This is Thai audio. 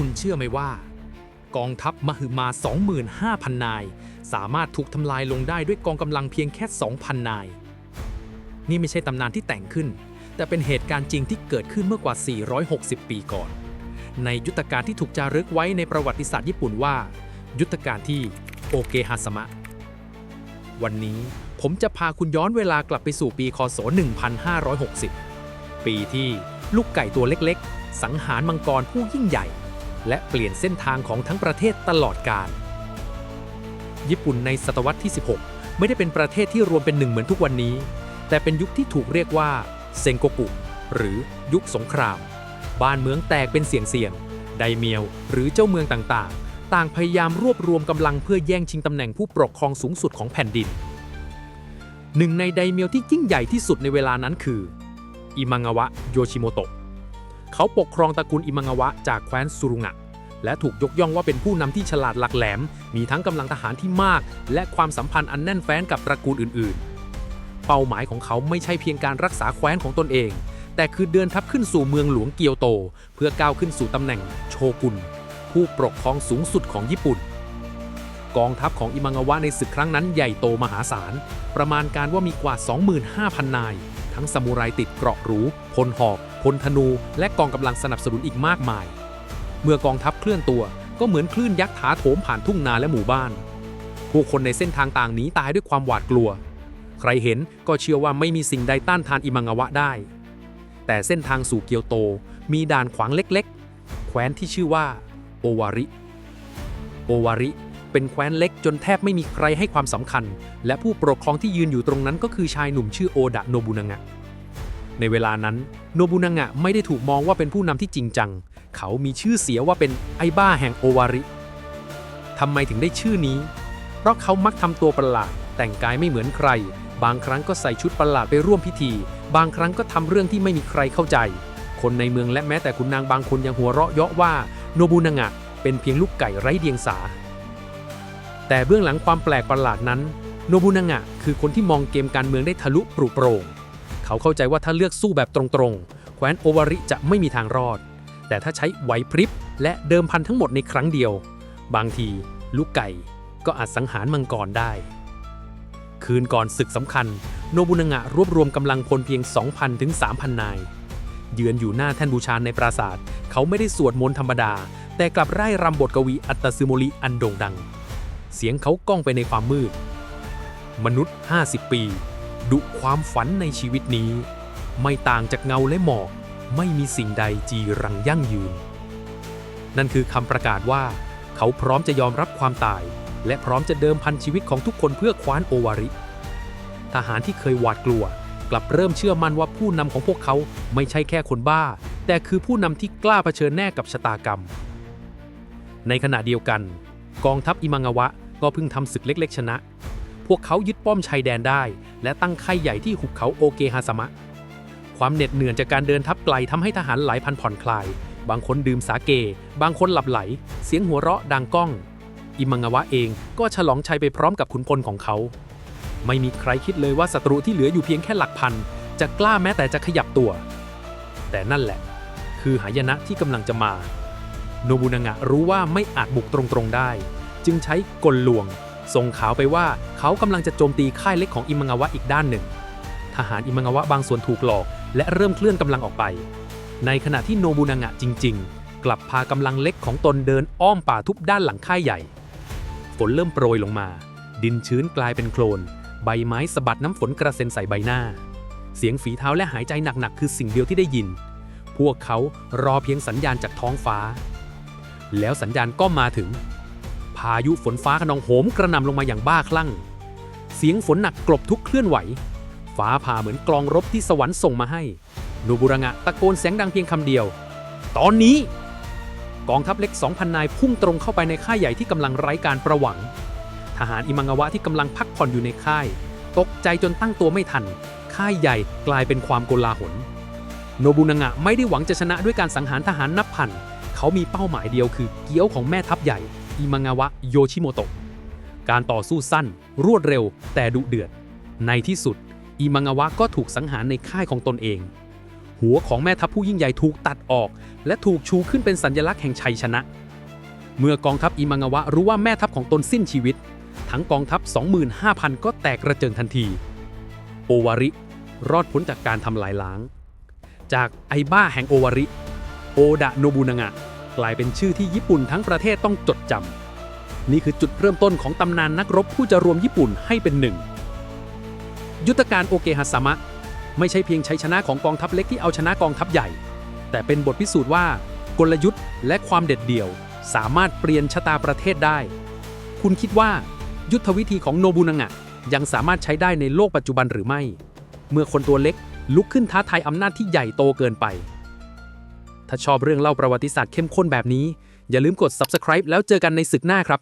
คุณเชื่อไหมว่า กองทัพมหึมา 25,000 นาย สามารถถูกทำลายลงได้ด้วยกองกำลังเพียงแค่ 2,000 นาย นี่ไม่ใช่ตำนานที่แต่งขึ้น แต่เป็นเหตุการณ์จริงที่เกิดขึ้นเมื่อกว่า 460 ปีก่อน ในยุทธการที่ถูกจารึกไว้ในประวัติศาสตร์ญี่ปุ่นว่า ยุทธการที่โอเกฮาสมะ วันนี้ผมจะพาคุณย้อนเวลากลับไปสู่ปีคศ 1560 ปีที่ลูกไก่ตัวเล็กๆ สังหารมังกรผู้ยิ่งใหญ่ และเปลี่ยนเส้นทางของทั้งประเทศตลอดกาลญี่ปุ่นในศตวรรษที่ 16 ไม่ได้เป็นประเทศที่รวมเป็นหนึ่งเหมือนทุกวันนี้ แต่เป็นยุคที่ถูกเรียกว่าเซงโกกุ หรือยุคสงคราม บ้านเมืองแตกเป็นเสียงเสียงๆไดเมียว หรือเจ้าเมืองต่างๆ ต่างพยายามรวบรวมกำลังเพื่อแย่งชิงตำแหน่งผู้ปกครองสูงสุดของแผ่นดิน หนึ่งในไดเมียวที่ยิ่งใหญ่ที่สุดในเวลานั้นคือ อิมังวะโยชิโมโตะ เขาปกครองตระกูลอิมังวะจากแคว้นสุรุงะ และถูกยกย่องว่าเป็นผู้นำที่ฉลาดหลักแหลม มีทั้งกำลังทหารที่มาก และความสัมพันธ์อันแน่นแฟ้นกับตระกูลอื่น ๆ เป้าหมายของเขาไม่ใช่เพียงการรักษาแคว้นของตนเอง แต่คือเดินทัพขึ้นสู่เมืองหลวงเกียวโต เพื่อก้าวขึ้นสู่ตำแหน่งโชกุน ผู้ปกครองสูงสุดของญี่ปุ่น กองทัพของอิมังาวะในศึกครั้งนั้นใหญ่โตมหาศาล ประมาณการว่ามีกว่า 25,000 นาย ทั้งซามูไรติดเกราะหรูพลหอกพลธนู และกองกำลังสนับสนุนอีกมากมาย เมื่อกองทัพเคลื่อนตัว ก็เหมือนคลื่นยักษ์ถาโถมผ่านทุ่งนาและหมู่บ้าน ผู้คนในเส้นทางต่างหนีตายด้วยความหวาดกลัว ใครเห็นก็เชื่อว่าไม่มีสิ่งใดต้านทานอิมังาวะได้ แต่เส้นทางสู่เกียวโตมีด่านขวางเล็กๆ แคว้นที่ชื่อว่าโอวาริ โอวาริเป็นแคว้นเล็กจนแทบไม่มีใครให้ความสำคัญ และผู้ปกครองที่ยืนอยู่ตรงนั้นก็คือชายหนุ่มชื่อโอดะโนบุนางะ ในเวลานั้นโนบุนางะไม่ได้ถูกมองว่าเป็นผู้นำที่จริงจัง เขามีชื่อเสียว่าเป็นไอบ้าแห่งโอวาริทำไมถึงได้ชื่อนี้ เพราะเขามักทำตัวประหลาด แต่งกายไม่เหมือนใคร บางครั้งก็ใส่ชุดประหลาดไปร่วมพิธี บางครั้งก็ทำเรื่องที่ไม่มีใครเข้าใจ คนในเมืองและแม้แต่คุณนางบางคนยังหัวเราะเยาะว่าโนบุนางะเป็นเพียงลูกไก่ไร้เดียงสา แต่เบื้องหลังความแปลกประหลาดนั้น โนบุนางะคือคนที่มองเกมการเมืองได้ทะลุปรุโปร่ง เขาเข้าใจว่าถ้าเลือกสู้แบบตรงๆ แคว้นโอวาริจะไม่มีทางรอด แต่ถ้าใช้ไหวพริบและเดิมพันทั้งหมดในครั้งเดียว บางทีลูกไก่ก็อาจสังหารมังกรได้ คืนก่อนศึกสำคัญ โนบุนางะรวบรวมกำลังพลเพียง 2,000 ถึง 3,000 นาย เยือนอยู่หน้าแท่นบูชาในปราสาท เขาไม่ได้สวดมนต์ธรรมดา แต่กลับไร่รำบทกวีอัตตซึโมริอันโด่งดัง เสียงเขาก้องไปในความมืด มนุษย์ 50 ปี ดุความฝันในชีวิตนี้ ไม่ต่างจากเงาและหมอกไม่มีสิ่งใดจีรังยั่งยืน นั่นคือคำประกาศว่า เขาพร้อมจะยอมรับความตาย และพร้อมจะเดิมพันชีวิตของทุกคนเพื่อคว้านโอวาริ ทหารที่เคยหวาดกลัว กลับเริ่มเชื่อมั่นว่าผู้นำของพวกเขาไม่ใช่แค่คนบ้า แต่คือผู้นำที่กล้าเผชิญแน่กับชะตากรรม ในขณะเดียวกัน กองทัพอิมังวะก็เพิ่งทำศึกเล็ก ๆ ชนะ พวกเขายึดป้อมชายแดนได้ และตั้งค่ายใหญ่ที่หุบเขาโอเกฮาสมะ ความเหน็ดเหนื่อยจากการเดินทัพไกลทำให้ทหารหลายพันผ่อนคลาย บางคนดื่มสาเก บางคนหลับไหล เสียงหัวเราะดังก้อง อิมังาวะเองก็ฉลองชัยไปพร้อมกับขุนพลของเขา ไม่มีใครคิดเลยว่าศัตรูที่เหลืออยู่เพียงแค่หลักพัน จะกล้าแม้แต่จะขยับตัว แต่นั่นแหละ คือหายนะที่กำลังจะมา โนบุนางะรู้ว่าไม่อาจบุกตรงๆได้ จึงใช้กลลวง ส่งข่าวไปว่าเขากำลังจะโจมตีค่ายเล็กของอิมังาวะอีกด้านหนึ่ง ทหารอิมังาวะบางส่วนถูกหลอก และเริ่มเคลื่อนกำลังออกไป ในขณะที่โนบุนางะจริง ๆ กลับพากำลังเล็กของตนเดินอ้อมป่าทุบด้านหลังค่ายใหญ่ ฝนเริ่มโปรยลงมา ดินชื้นกลายเป็นโคลน ใบไม้สะบัดน้ำฝนกระเซ็นใส่ใบหน้า เสียงฝีเท้าและหายใจหนักๆคือสิ่งเดียวที่ได้ยิน พวกเขารอเพียงสัญญาณจากท้องฟ้า แล้วสัญญาณก็มาถึง พายุฝนฟ้าขนองโหมกระหน่ำลงมาอย่างบ้าคลั่ง เสียงฝนหนักกลบทุกเคลื่อนไหว ฟ้าผ่าเหมือนกลองรบที่สวรรค์ส่งมาให้นูบุระงะตะโกนเสียงดังเพียงคำเดียว ตอนนี้ กองทัพเล็ก 2,000 นายพุ่งตรงเข้าไปในค่ายใหญ่ที่กำลังไร้การประหวัง ทหารอิมังาวะที่กำลังพักผ่อนอยู่ในค่าย ตกใจจนตั้งตัวไม่ทัน ค่ายใหญ่กลายเป็นความโกลาหล โนบุนางะไม่ได้หวังจะชนะด้วยการสังหารทหารนับพัน เขามีเป้าหมายเดียวคือเกี้ยวของแม่ทัพใหญ่ อิมังาวะโยชิโมโตะ การต่อสู้สั้น รวดเร็ว แต่ดุเดือด ในที่สุด อิมังาวะก็ถูกสังหารในค่ายของตนเอง หัวของแม่ทัพผู้ยิ่งใหญ่ถูกตัดออก และถูกชูขึ้นเป็นสัญลักษณ์แห่งชัยชนะ เมื่อกองทัพอิมังาวะรู้ว่าแม่ทัพของตนสิ้นชีวิต ทั้งกองทัพ 25,000 ก็แตกกระเจิงทันที โอวาริ รอดพ้นจากการทำลายล้าง จากไอบ้าแห่งโอวาริ โอดะโนบุนางะ กลายเป็นชื่อที่ญี่ปุ่นทั้งประเทศต้องจดจำนี่คือจุดเริ่มต้นของตำนานนักรบผู้จะรวมญี่ปุ่นให้เป็นหนึ่ง ยุทธการโอเกฮาซามะ ไม่ใช่เพียงชัยชนะของกองทัพเล็กที่เอาชนะกองทัพใหญ่ แต่เป็นบทพิสูจน์ว่ากลยุทธ์และความเด็ดเดี่ยว สามารถเปลี่ยนชะตาประเทศได้ คุณคิดว่า ยุทธวิธีของโนบุนางะยังสามารถใช้ได้ในโลกปัจจุบันหรือไม่ เมื่อคนตัวเล็กลุกขึ้นท้าทายอำนาจที่ใหญ่โตเกินไป ถ้าชอบเรื่องเล่าประวัติศาสตร์เข้มข้นแบบนี้ อย่าลืมกด subscribe แล้วเจอกันในศึกหน้าครับ